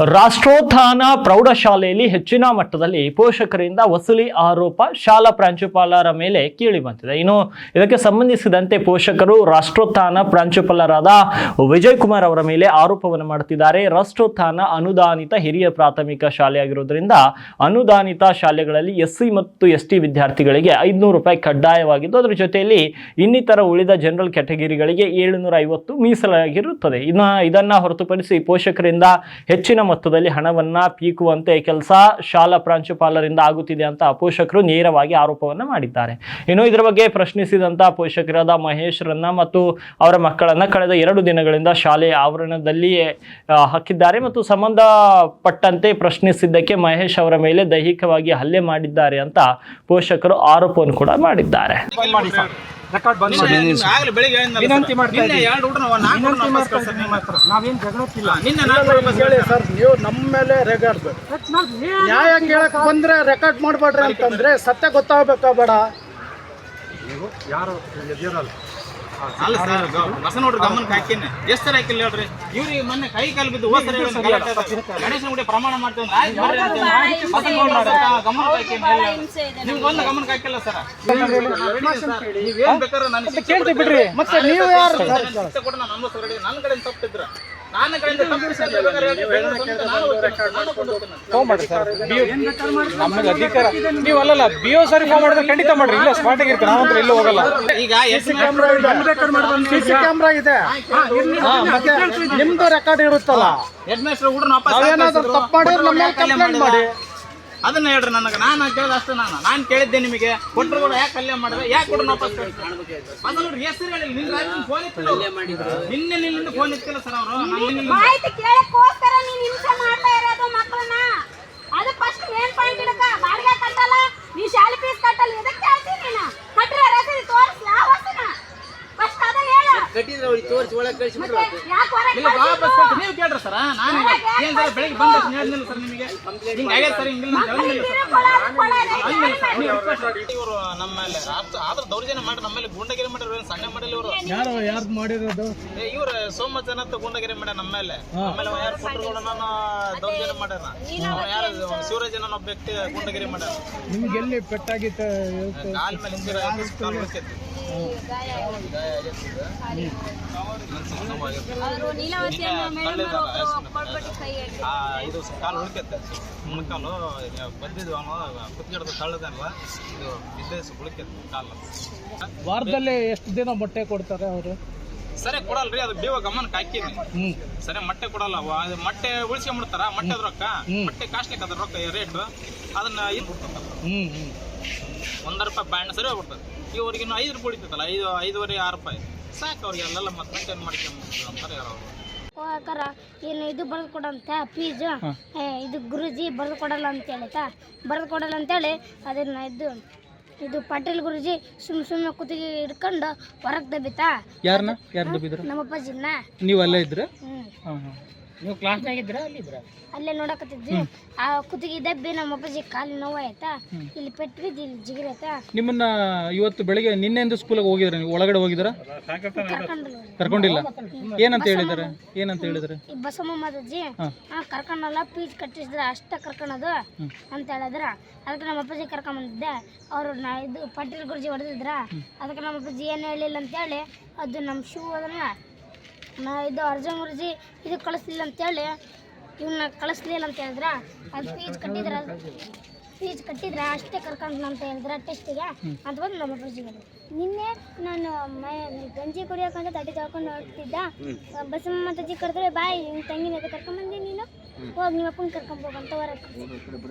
ರಾಷ್ಟ್ರೋತ್ಥಾನ ಪ್ರೌಢಶಾಲೆಯಲ್ಲಿ ಹೆಚ್ಚಿನ ಮಟ್ಟದಲ್ಲಿ ಪೋಷಕರಿಂದ ವಸೂಲಿ ಆರೋಪ ಶಾಲಾ ಪ್ರಾಂಶುಪಾಲರ ಮೇಲೆ ಕೇಳಿ ಬಂದಿದೆ. ಇನ್ನು ಇದಕ್ಕೆ ಸಂಬಂಧಿಸಿದಂತೆ ಪೋಷಕರು ರಾಷ್ಟ್ರೋತ್ಥಾನ ಪ್ರಾಂಶುಪಾಲರಾದ ವಿಜಯ್ ಕುಮಾರ್ ಅವರ ಮೇಲೆ ಆರೋಪವನ್ನು ಮಾಡುತ್ತಿದ್ದಾರೆ. ರಾಷ್ಟ್ರೋತ್ಥಾನ ಅನುದಾನಿತ ಹಿರಿಯ ಪ್ರಾಥಮಿಕ ಶಾಲೆಯಾಗಿರುವುದರಿಂದ ಅನುದಾನಿತ ಶಾಲೆಗಳಲ್ಲಿ ಎಸ್ಸಿ ಮತ್ತು ಎಸ್ ಟಿ ವಿದ್ಯಾರ್ಥಿಗಳಿಗೆ ಐದುನೂರು ರೂಪಾಯಿ ಕಡ್ಡಾಯವಾಗಿದ್ದು, ಅದರ ಜೊತೆಯಲ್ಲಿ ಇನ್ನಿತರ ಉಳಿದ ಜನರಲ್ ಕ್ಯಾಟಗರಿಗಳಿಗೆ ಏಳುನೂರ ಐವತ್ತು ಮೀಸಲಾಗಿರುತ್ತದೆ. ಇನ್ನು ಇದನ್ನು ಹೊರತುಪಡಿಸಿ ಪೋಷಕರಿಂದ ಹೆಚ್ಚಿನ ಮೊತ್ತದಲ್ಲಿ ಹಣವನ್ನ ಪೀಕುವಂತೆ ಕೆಲಸ ಶಾಲಾ ಪ್ರಾಂಶುಪಾಲರಿಂದ ಆಗುತ್ತಿದೆ ಅಂತ ಪೋಷಕರು ನೇರವಾಗಿ ಆರೋಪವನ್ನ ಮಾಡಿದ್ದಾರೆ. ಇನ್ನು ಇದರ ಬಗ್ಗೆ ಪ್ರಶ್ನಿಸಿದಂತ ಪೋಷಕರಾದ ಮಹೇಶ್ರನ್ನ ಮತ್ತು ಅವರ ಮಕ್ಕಳನ್ನ ಕಳೆದ ಎರಡು ದಿನಗಳಿಂದ ಶಾಲೆಯ ಆವರಣದಲ್ಲಿ ಆ, ಹಾಕಿದ್ದಾರೆ ಮತ್ತು ಸಂಬಂಧಪಟ್ಟಂತೆ ಪ್ರಶ್ನಿಸಿದ್ದಕ್ಕೆ ಮಹೇಶ್ ಅವರ ಮೇಲೆ ದೈಹಿಕವಾಗಿ ಹಲ್ಲೆ ಮಾಡಿದ್ದಾರೆ ಅಂತ ಪೋಷಕರು ಆರೋಪವನ್ನು ಕೂಡ ಮಾಡಿದ್ದಾರೆ. ರೆಕಾರ್ಡ್ ಬಂದ್ ಮಾಡಿ. ಆಗ್ಲೇ ಬೆಳಿಗ್ಗೆ ವಿನಂತಿ ಮಾಡ್ತಾ ನಿನ್ನೆ ಇದ್ದೀವಿ. ಎರಡು ಹುಡುಗ್ರು ನಾವು ನಾಲ್ಕು ಹುಡುಗ್ರು ವಾಪಸ್ ಕಳ್ಸಿದ್ರು ನಿಮ್ಮ ಹತ್ರ. ನಾವೇನ್ ಜಗಳಕ್ಕಿಲ್ಲ ನಿನ್ನೆ ನಾಲ್ಕು ಹುಡುಗ್ರು ಹೇಳಿ ಸರ್ ನೀವು ನಮ್ಮ ಮೇಲೆ ನ್ಯಾಯ ಕೇಳಕ್ ಬಂದ್ರೆ ರೆಕಾರ್ಡ್ ಮಾಡ್ಬೇಡ್ರಿ ಅಂತಂದ್ರೆ ಸತ್ಯ ಗೊತ್ತಾಗ್ಬೇಕಾ ಬೇಡ. ಯಾರು? ಅಲ್ಲ ಸರ್ ಗಮನಕ್ಕೆ ಹಾಕಿನಿ. ಎಷ್ಟು ಸರ್ ಹಾಕಿಲ್ಲ ಹೇಳ್ರಿ? ಇವ್ರಿಗೆ ಮೊನ್ನೆ ಕೈ ಕಾಲು ಬಿದ್ದು ಹೋದ್ ಸರಿ ಹೇಳಿದ್ರು ಗಣೇಶನ ಗುಡಿ ಪ್ರಮಾಣ ಮಾಡ್ತೇವೆ. ಗಮನಕ್ಕೆ ಹಾಕಿನಿ. ಹೇಳಿ. ನಿಮ್ಗೆ ಒಂದು ಗಮನಕ್ಕೆ ಹಾಕಿಲ್ಲ ಸರ್. ನೀವೇನ್ ಬೇಕಾದ್ರೆ ನಾನು ಕೇಳ್ತೀವಿ ಬಿಡ್ರಿ. ಮತ್ತೆ ನೀವು ಯಾರು. ನನ್ನ ಕಡೆ ತಪ್ಪಿದ್ರ. ನನ್ನ ಕಡೆಯಿಂದ. ಫೋನ್ ಮಾಡಿ ಸರ್ ನಮಗೆ ಅಧಿಕಾರ ನೀವು ಅಲ್ಲಲ್ಲ ಬಿ ಓ ಸರಿ ಫೋನ್ ಮಾಡಿದ್ರೆ ಖಂಡಿತ ಮಾಡ್ರಿ ಇಲ್ಲ ಸ್ಪಾಟಿಗೆ ಇರ್ತಾರೆ ನಾವಂತ್ರ ಎಲ್ಲೂ ಹೋಗಲ್ಲ ಈಗ ಇದೆ ಕ್ಯಾಮ್ರಾ ಇದೆ ಮತ್ತೆ ನಿಮ್ದು ರೆಕಾರ್ಡ್ ಇರುತ್ತಲ್ಲ ಹೆಡ್ ಮಾಸ್ಟರ್ ಹುಡುಗರು ತಪ್ಪು ಮಾಡಿದ್ರೆ ನಮ್ಮ ಕಂಪ್ಲೇಂಟ್ ಮಾಡಿ? ಅದನ್ನ ಹೇಳ್ರಿ ನನಗೆ. ನಾನು ಕೇಳಿದ ಅಷ್ಟೇ ನಾನು. ನಾನು ಕೇಳಿದ್ದೆ ನಿಮಗೆ. ಕೊಟ್ಟರು ಕೂಡ ಯಾಕೆ ಕಲ್ಯಾಣ ಮಾಡಿದ್ರೆ ಯಾಕೆ ಕೊಡೋಣ ವಾಪಸ್ ಅದನ್ನ ಹೆಸರು ಹೇಳಿ ನಿನ್ನ ರಾಜ್ಯ ಫೋನ್ ಇತ್ತು. ನಿನ್ನೆ ನಿನ್ನಿಂದ ಫೋನ್ ಇತ್ತಿಲ್ಲ ಸರ್ ಅವರು? ನಿನ್ನೆ ಮಾಹಿತಿ ಕೇಳಕ್ಕೋಸ್ಕರ ನೀವು ಹಿಂಸೆ ಮಾಡ್ತಾ ಇರೋದು ಮಕ್ಕಳನ್ನ ಅದು ಫಸ್ಟ್ ಮೇನ್ ಪಾಯಿಂಟ್ ಇಡಕ ಬಾಡಿಗೆ ಕಟ್ಟಲ್ಲ ನೀ ಶಾಲೆ ಫೀಸ್ ಕಟ್ಟಲ್ಲ ಇದಕ್ಕೆ ಕೇಳ್ತೀನಿ ನೀನು ಕಟ್ಟಿರೋ ರಸೀದಿ ತೋರಿಸ್ ಯಾವ ವಸ್ತುನ ಫಸ್ಟ್ ಅದ ಹೇಳ ಕಟ್ಟಿದ್ರೆ ಅವ್ರಿಗೆ ತೋರಿಸಿ ಒಳಗೆ ಕಳಿಸ್ಬಿಟ್ರು ಇಲ್ಲ ವಾಪಸ್ ಕೊಟ್ಟು ನೀವು ಕೇಳ್ರಿ ಸರ್ ನಾನು ಏನ್ ಸರ್ ಬೆಳಿಗ್ಗೆ ಬಂದ ಸರ್ ನಿಮಗೆ? ಹಿಂಗೆ ಆಗ್ಯದ ಸರ್ ಹಿಂಗಿಲ್ಲ ಅಂತ ಹೇಳಿದ್ನಿಲ್ಲ ಸರ್. ಇವರು ನಮ್ಮ ಮೇಲೆ. ಆದ್ರೆ ಆದ್ರ ದೌರ್ಜನ್ಯ ಮಾಡಿ ನಮ್ಮ ಮೇಲೆ ಗುಂಡಗಿರಿ ಮಾಡಿರೋ ಸಣ್ಣ ಮಾಡಿಲ್ಲ ಇವರು. ಯಾರು ಯಾರು ಮಾಡಿರೋದು? ಇವ್ರ ಸೋಮಚನ ಅಂತ ಗುಂಡಗಿರಿ ಮಾಡ್ಯಾರ ನಮ್ಮ ಮೇಲೆ. ಆಮೇಲೆ ಯಾರು ಕೊಟ್ಟರು ನಾನು ದೌರ್ಜನ್ಯ ಮಾಡ್ಯಾರ. ಯಾರು ಶಿವರಾಜನ ಅನ್ನೋ ಒಬ್ಬ ವ್ಯಕ್ತಿ ಗುಂಡಗಿರಿ ಮಾಡ್ಯಾರ. ನಿಮ್ಗೆ ಎಲ್ಲಿ ಪೆಟ್ಟಾಗಿತ್ತು? ಕಾಲ್ ಮೇಲೆ ಇಂಜಿರ ಕಾಲು ಇದು ಕಾಲು ಉಳಿಕತ್ತೆ. ಮುಳ್ಕಾಲು ಬಂದಿದ್ವು ಅವನು ಕುತ್ಗಿಡ್ದು ತಳ್ಳದಲ್ವ? ಇದು ಬಿದ್ದೆ ಉಳಿಕತ್ತೆ ಕಾಲು. ವಾರದಲ್ಲಿ ಎಷ್ಟು ದಿನ ಮೊಟ್ಟೆ ಕೊಡ್ತಾರೆ ಅವರು? ಸರಿ ಕೊಡಲ್ರಿ ಅದು ಬೇವ ಗಮನಕ್ಕೆ ಹಾಕಿದ್ವಿ. ಸರಿ ಮೊಟ್ಟೆ ಕೊಡಲ್ಲ. ಮೊಟ್ಟೆ ಉಳಿಸ್ಕೊಂಡ್ಬಿಡ್ತಾರ ಮೊಟ್ಟೆ ಅದ್ ರೊಕ್ಕ? ಮೊಟ್ಟೆ ಕಾಸ್ಟ್ಲಿಕ್ ಅದ್ರ ರೊಕ್ಕ ರೇಟ್ ಅದನ್ನ ಇದು ಬಿಡ್ತಾರೆ ಹ್ಮ್ ಹ್ಮ್. ಒಂದ್ ರೂಪಾಯಿ ಬ್ಯಾಂಡ್ ಸರಿ ಹೋಗ್ಬಿಡ್ತದೆ. ಇವ್ರಿಗೆ ಇನ್ನು ಐದು ರೂಪಾಯಿ ಉಳಿತೈತಲ್ಲ ಐದು ಐದುವರೆ ಆರು ರೂಪಾಯಿ. ಸಾಕು ಅವ್ರಿಗೆ ಅಲ್ಲೆಲ್ಲ ಮತ್ತೆ ಟೆನ್ ಮಾಡ್ಕೊಂಡು ಅಂತಾರೆ ಅವ್ರು. ಅಕ್ಕಾರ ಏನು ಇದು ಬರೆದು ಕೊಡಂತ ಫೀಸು ಇದು ಗುರುಜಿ ಬರೆದು ಕೊಡಲ್ಲ ಅಂತ ಹೇಳಿತಾ ಬರೆದು ಕೊಡಲ್ಲ ಅಂತೇಳಿ ಅದನ್ನ ಇದು ಇದು ಪಾಟೀಲ್ ಗುರುಜಿ ಸುಮ್ ಸುಮ್ಮನೆ ಕುತ್ತಿಗೆ ಹಿಡ್ಕೊಂಡು ಹೊರಗೆ ದಬ್ಬಿತಾ? ಯಾರನ್ನ ಯಾರು ದಬ್ಬಿದ್ರು? ನಮ್ಮ ಅಪ್ಪಾಜಿನ ನೀವು ಅಲ್ಲೇ ಇದ್ರೆ? ಹ್ಮ್. ಹಾಂ ಹಾಂ ನೀವು ಕ್ಲಾಸ್ನಾಗ ಇದ್ರ ಅಲ್ಲೇ ನೋಡಕತ್ತಿದ್ವಿ. ಆ ಕುತ್ತಿಗೆ ದಬ್ಬಿ ನಮ್ಮ ಅಪ್ಪಾಜಿ ಕಾಲು ನೋವು ಆಯ್ತಾ ಇಲ್ಲಿ ಪೆಟ್ಟು ಬಿದ್ದು ಇಲ್ಲಿ ಜಿಗಿರೈತಾ ನಿಮ್ಮನ್ನ ಇವತ್ತು ಬೆಳಿಗ್ಗೆ ನಿನ್ನೆಂದು ಸ್ಕೂಲಿಗೆ ಹೋಗಿದ್ರ ನೀವು? ಒಳಗಡೆ ಹೋಗಿದ್ರ ಕರ್ಕೊಂಡು ಕರ್ಕೊಂಡಿಲ್ಲ. ಏನಂತ ಹೇಳಿದಾರೆ ಏನಂತ ಹೇಳಿದಾರೆ ಈ ಬಸಮ್ಮ ಮಾತಾಜಿ ಹಾ. ಕರ್ಕೊಂಡಲ್ಲ ಪೀಸ್ ಕಟ್ಟಿಸಿದ್ರ ಅಷ್ಟ ಕರ್ಕೊಳೋದು ಅಂತ ಹೇಳಿದ್ರ. ಅದಕ್ಕೆ ನಮ್ಮ ಅಪ್ಪಾಜಿ ಕರ್ಕೊಂಡ್ ಬಂದಿದ್ದೆ. ಅವರು ನಾ ಇದು ಪಾಟೀಲ್ ಗುರುಜಿ ಹೊಡೆದಿದ್ರ. ಅದಕ್ಕೆ ನಮ್ಮ ಅಪ್ಪಾಜಿ ಏನು ಹೇಳಿಲ್ಲ ಅಂತೇಳಿ ಅದು ನಮ್ಮ ಶೂ ಅದನ್ನ ನಾ ಇದು ಅರ್ಜಿ ಮುರ್ಜಿ ಇದು ಕಳಿಸ್ಲಿಲ್ಲ ಅಂತೇಳಿ. ಇವನ್ನ ಕಳಿಸ್ಲಿಲ್ಲ ಅಂತ ಹೇಳಿದ್ರ? ಅದು ಫೀಸ್ ಕಟ್ಟಿದ್ರ? ಫೀಸ್ ಕಟ್ಟಿದ್ರೆ ಅಷ್ಟೇ ಕರ್ಕೊಂಡು ಅಂತ ಹೇಳಿದ್ರ ಟೆಸ್ಟಿಗೆ ಅಂತ ಬಂದು ನಮ್ಮ ಅಪ್ಪಾಜಿ ಹೇಳಿದ್ರು. ನಿನ್ನೆ ನಾನು ಮೈ ಗಂಜಿ ಕುಡಿಯೋಕಂತ ತಟ್ಟಿ ತೊಳ್ಕೊಂಡು ಹೋಗ್ತಿದ್ದ ಬಸಮ್ಮ ಮಾತಾಜಿ ಕರೆದ್ರೆ ಬಾಯ್ ನಿಮ್ಮ ತಂಗಿನ ಕರ್ಕೊಂಬಂದಿ ನೀನು? ಹೋಗಿ ನಿಮ್ಮ ಅಪ್ಪನ ಕರ್ಕೊಂಡ್ ಹೋಗಂತ ಹೊರಗೆ